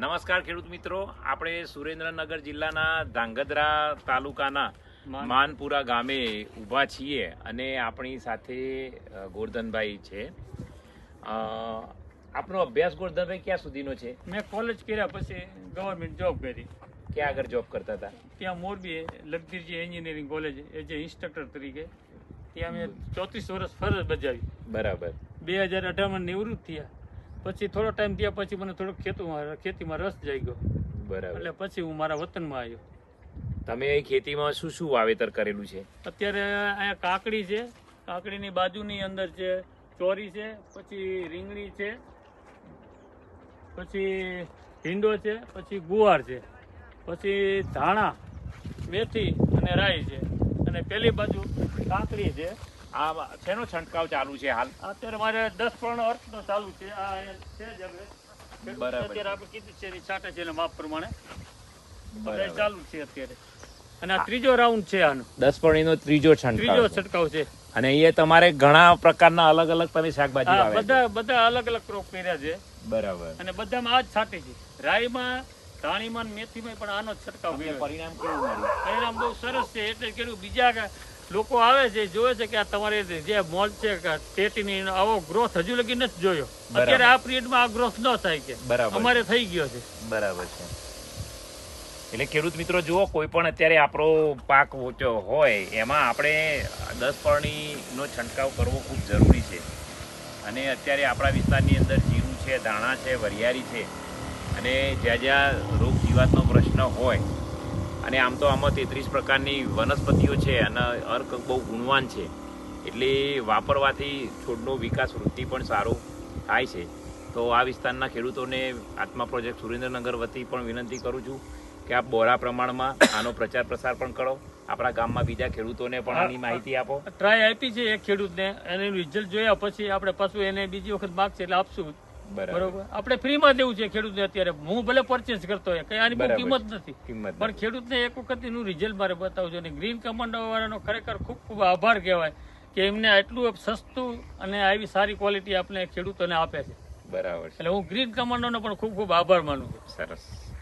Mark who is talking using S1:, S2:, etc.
S1: નમસ્કાર ખેડૂત મિત્રો. આપણે સુરેન્દ્રનગર જિલ્લાના ધાંગધ્રા તાલુકાના માનપુરા ગામે ઊભા છીએ અને આપણી સાથે ગોરધનભાઈ છે. આપનો અભ્યાસ ગોરધનભાઈ ક્યાં સુધીનો છે?
S2: મેં કોલેજ કર્યા પછી ગવર્મેન્ટ જોબ કરી.
S1: ક્યાં આગળ જોબ કરતા હતા?
S2: ત્યાં મોરબી લગદીરજી એન્જિનિયરિંગ કોલેજ એ એ ઇન્સ્ટ્રક્ટર તરીકે. ત્યાં મેં ચોત્રીસ વર્ષ ફરજ બજાવી.
S1: બરાબર.
S2: બે હજાર અઢારમાં નિવૃત્ત થયા. પછી થોડો ટાઈમ થયા પછી મને થોડોક ખેતુમાં ખેતીમાં રસ જાગ્યો.
S1: બરાબર.
S2: એટલે પછી હું મારા વતનમાં આવ્યો.
S1: તમે ખેતીમાં શું શું વાવેતર કરેલું છે?
S2: અત્યારે અહીંયા કાકડી છે. કાકડીની બાજુની અંદર છે ચોરી છે પછી રીંગણી છે પછી ભીંડો છે પછી ગુવાર છે પછી ધાણા મેથી અને રાઈ છે. અને પેલી બાજુ કાકડી છે.
S1: આ શેનો છંટકાવ ચાલુ છે હાલ?
S2: અત્યારે મારે દસ પણ અર્થનો ચાલુ છે. આ છે જ હવે.
S1: બરાબર.
S2: અત્યારે આપણે કીધું છે છાંટે છે માપ પ્રમાણે. બધા ચાલુ છે અત્યારે. અને આ ત્રીજો રાઉન્ડ છે આનો.
S1: દસ પણીનો ત્રીજો
S2: ત્રીજો
S1: છંટકાવ છે.
S2: છંટકાવ છે.
S1: અને એ તમારે ઘણા પ્રકારના અલગ અલગ તમે શાકભાજી
S2: બધા બધા અલગ અલગ ક્રોપ કર્યા છે.
S1: બરાબર.
S2: અને બધામાં આ જ છાંટે છે. રાઈમાં ધાણીમાં મેથીમાં પણ આનો છંટકાવ
S1: પરિણામ કેવું
S2: પરિણામ બહુ સરસ છે. એટલે કેવું બીજા લોકો આવે છે જોવે છે કે આ તમારે જે મોલ છે ટેટીની આવો ગ્રોથ હજુ લગી નથી જોયો. અત્યારે આ પીરિયડમાં આ ગ્રોથ ન થાય કે. અમારે થઈ ગયો છે.
S1: બરાબર છે. એટલે ખેડૂત મિત્રો જુઓ કોઈ પણ અત્યારે આપણો પાક હોય એમાં આપણે દસ પરણીનો છંટકાવ કરવો ખૂબ જરૂરી છે. અને અત્યારે આપણા વિસ્તારની અંદર જીરું છે ધાણા છે વરિયાળી છે. અને જ્યાં જ્યાં રોગ જીવાતનો પ્રશ્ન હોય અને આમ તો આમાં તેત્રીસ પ્રકારની વનસ્પતિઓ છે અને અર્ક બહુ ગુણવાન છે. એટલે વાપરવાથી છોડનો વિકાસ વૃદ્ધિ પણ સારો થાય છે. તો આ વિસ્તારના ખેડૂતોને આત્મા પ્રોજેક્ટ સુરેન્દ્રનગર વતી પણ વિનંતી કરું છું કે આપ બોરા પ્રમાણમાં આનો પ્રચાર પ્રસાર પણ કરો. આપણા ગામમાં બીજા ખેડૂતોને પણ આની માહિતી આપો.
S2: ટ્રાય આપી છે એક ખેડૂતને. એનું રિઝલ્ટ જોયા પછી આપણે પાછું એને બીજી વખત માગશે એટલે આપશું. બરોબર. આપણે ફ્રીમાં દેવું છે ખેડૂતને અત્યારે. હું ભલે પરચેસ કરતો હોય કઈ આની બહુ. કિંમત નથી. પણ ખેડૂતને એક વખત એનું રિઝલ્ટ મારે બતાવજો અને ગ્રીન કમાન્ડો વાળાનો ખરેખર ખૂબ ખૂબ આભાર કહેવાય કે એમને આટલું સસ્તું અને આવી સારી ક્વોલિટી આપણે ખેડૂતોને આપે છે.
S1: બરાબર
S2: એટલે હું ગ્રીન કમાન્ડોનો પણ ખૂબ ખૂબ આભાર માનું છું.
S1: સરસ.